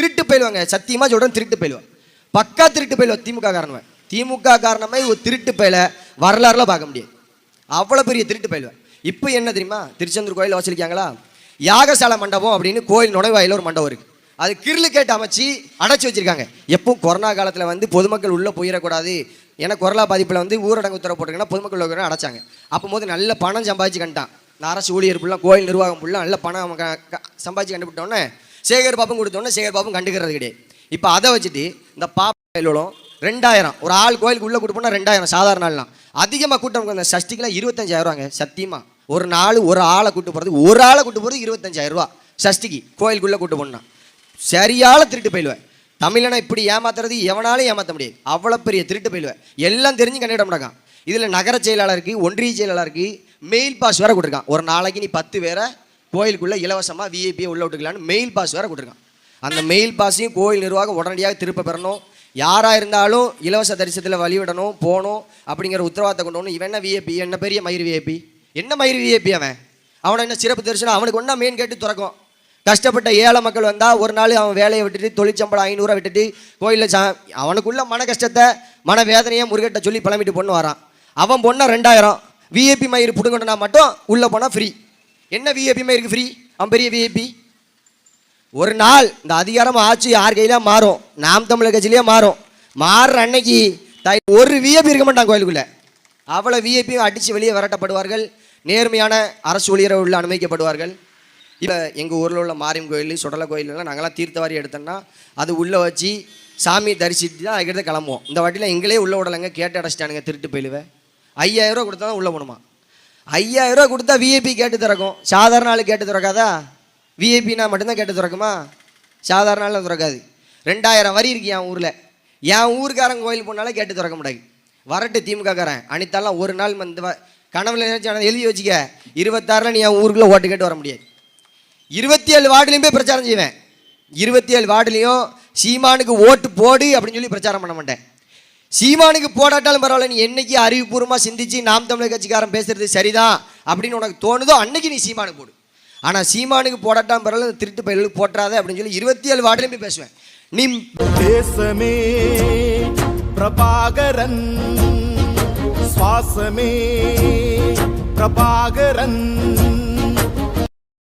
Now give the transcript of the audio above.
திருட்டு போயிடுவாங்க சத்தியமா சொல்றேன் திருட்டு போயிடுவான் பக்கா திருட்டு பயிலுவா திமுக காரணவன் திமுக காரணமே ஒரு திருட்டு பயில வரலாறுல பார்க்க முடியாது. அவ்வளோ பெரிய திருட்டு பயிலுவேன் இப்போ என்ன தெரியுமா? திருச்செந்தூர் கோயில் வச்சிருக்காங்களா யாகசால மண்டபம் அப்படின்னு கோயில் நுழைவாயில் ஒரு மண்டபம் இருக்கு. அது கிருளு கேட்டு அமைச்சு அடைச்சி வச்சிருக்காங்க. எப்பவும் கொரோனா காலத்தில் வந்து பொதுமக்கள் உள்ளே போயிடக்கூடாது. ஏன்னா கொரோனா பாதிப்பில் வந்து ஊரடங்கு உத்தரவு போட்டிருக்கேன்னா பொதுமக்கள் உள்ள அடைச்சாங்க. அப்போ போது நல்ல பணம் சம்பாதிச்சு கண்டான். நான் அரசு ஊழியர் ஃபுல்லாக கோயில் நிர்வாகம் ஃபுல்லாக நல்ல பணம் க- சம்பாதிச்சு கண்டுபிட்டோன்னே சேகர் பாப்பும் கொடுத்தோன்னே சேகர் பாப்பும் கண்டுக்கிறது கிடையாது. இப்போ அதை வச்சுட்டு இந்த பாப்பையிலும் ரெண்டாயிரம் ஒரு ஆள் கோயிலுக்கு உள்ளே கூட்டு போனால் ரெண்டாயிரம் சாதாரண ஆள்லாம். அதிகமாக கூட்டம் அந்த சஷ்டிக்கெல்லாம் இருபத்தஞ்சாயிரம் ரூபாங்க சத்தியமாக ஒரு நாள் ஒரு ஆளை கூட்டு போகிறது ஒரு ஆளை கூட்டு போகிறது இருபத்தஞ்சாயிரம் ரூபா சஷ்டிக்கு கோயிலுக்குள்ளே கூட்டு போனால் சரியால திருட்டு போயிடுவேன் தமிழனை இப்படி ஏமாத்துறது எவனாலும் ஏமாற்ற முடியாது. அவ்வளோ பெரிய திருட்டு போயிடுவேன் எல்லாம் தெரிஞ்சு கண்டிட மாட்டாங்க. இதில் நகர செயலாளருக்கு ஒன்றிய செயலாளருக்கு மெயில் பாஸ் வேற கொடுத்துருக்கான். ஒரு நாளைக்கு நீ பத்து பேரை கோயிலுக்குள்ளே இலவசமாக விஐபியை உள்ள விட்டுக்கலான்னு மெயில் பாஸ் வேறு கொடுத்துருக்கான். அந்த மெயில் பாஸையும் கோயில் நிர்வாகம் உடனடியாக திருப்ப பெறணும். யாராக இருந்தாலும் இலவச தரிசனத்தில் வழிவிடணும் போகணும் அப்படிங்கிற உத்தரவாதத்தை கொண்டு வரணும். இவன் என்ன விஐபி என்ன பெரிய மயிர் விஐபி என்ன மயிர் விஐபி அவன்? அவனை என்ன சிறப்பு தரிசனம்? அவனுக்கு ஒன்றா மெயின் கேட்டு திறக்கும். கஷ்டப்பட்ட ஏழை மக்கள் வந்தால் ஒரு நாள் அவன் வேலையை விட்டுட்டு தொழிற்சம்பளம் ஐநூறுரூவா விட்டுட்டு கோயிலில் சா அவனுக்குள்ள மன கஷ்டத்தை மன வேதனையை முருகட்ட சொல்லி பழமிட்டு பொண்ணு வரான். அவன் பொண்ணை ரெண்டாயிரம். விஐபி மயிர் பிடுங்கணும்னா மட்டும் உள்ளே போனால் ஃப்ரீ என்ன விஐபி இருக்குது ஃப்ரீ அவன் பெரிய விஐபி ஒரு நாள் இந்த அதிகாரம் ஆட்சி யார் கையிலாம் மாறும்? நாம் தமிழர் கட்சியிலேயே மாறும். மாறுற அன்னைக்கு தாய் ஒரு விஐபி இருக்க மாட்டான் கோயிலுக்குள்ளே. அவ்வளோ விஐபியும் அடித்து வெளியே விரட்டப்படுவார்கள். நேர்மையான அரசு ஊழியர்கள் உள்ள அனுமதிக்கப்படுவார்கள். இப்போ எங்கள் ஊரில் உள்ள மாரியம் கோயில் சுடலை கோயிலெலாம் நாங்களாம் தீர்த்தவாரி எடுத்தோம்னா அது உள்ளே வச்சு சாமி தரிசித்து தான் அதுக்கிட்ட கிளம்புவோம். இந்த வாட்டியில் எங்களே உள்ள விடலைங்க. கேட்டு அடைச்சிட்டானுங்க. திருட்டு போயிடுவேன் ஐயாயிரம் ரூபா கொடுத்தா தான் உள்ளே போகணுமா ஐயாயிரம் ரூபா கொடுத்தா விஐபி கேட்டு திறக்கும். சாதாரண ஆள் கேட்டு திறக்காதா? விஐபினா மட்டும்தான் கேட்டு திறக்குமா? சாதாரண ஆள் திறக்காது. ரெண்டாயிரம் வரி இருக்கு என் ஊரில். என் ஊருக்காரன் கோயில் போனாலும் கேட்டு திறக்க முடியாது வரட்டு திமுகக்காரன். அனித்தாலாம் ஒரு நாள் வந்து வ- கனவுல நினைச்சு எழுதி வச்சுக்க. இருபத்தாறில் நீ என் ஊருக்குள்ளே ஓட்டு கேட்டு வர முடியாது. இருபத்தி ஏழு வார்டுலையும் போய் பிரச்சாரம் செய்வேன். இருபத்தி ஏழு வார்டுலையும் சீமானுக்கு ஓட்டு போடு அப்படின்னு சொல்லி பிரச்சாரம் பண்ண மாட்டேன். சீமானுக்கு போடாட்டாலும் பரவாயில்ல நீ என்னைக்கு அறிவுபூர்வமாக சிந்திச்சு நாம் தமிழர் கட்சிக்காரன் பேசுறது சரிதான் அப்படின்னு உனக்கு தோணுதோ அன்னைக்கு நீ சீமானுக்கு போடு. ஆனால் சீமானுக்கு போடாட்டாலும் பரவாயில்ல திருட்டு பயிலுக்கு போட்டுறாத அப்படின்னு சொல்லி இருபத்தி ஏழு வார்டுலையும் போய் பேசுவேன். நீ தேசமே பிரபாகரன் சுவாசமே பிரபாகரன்.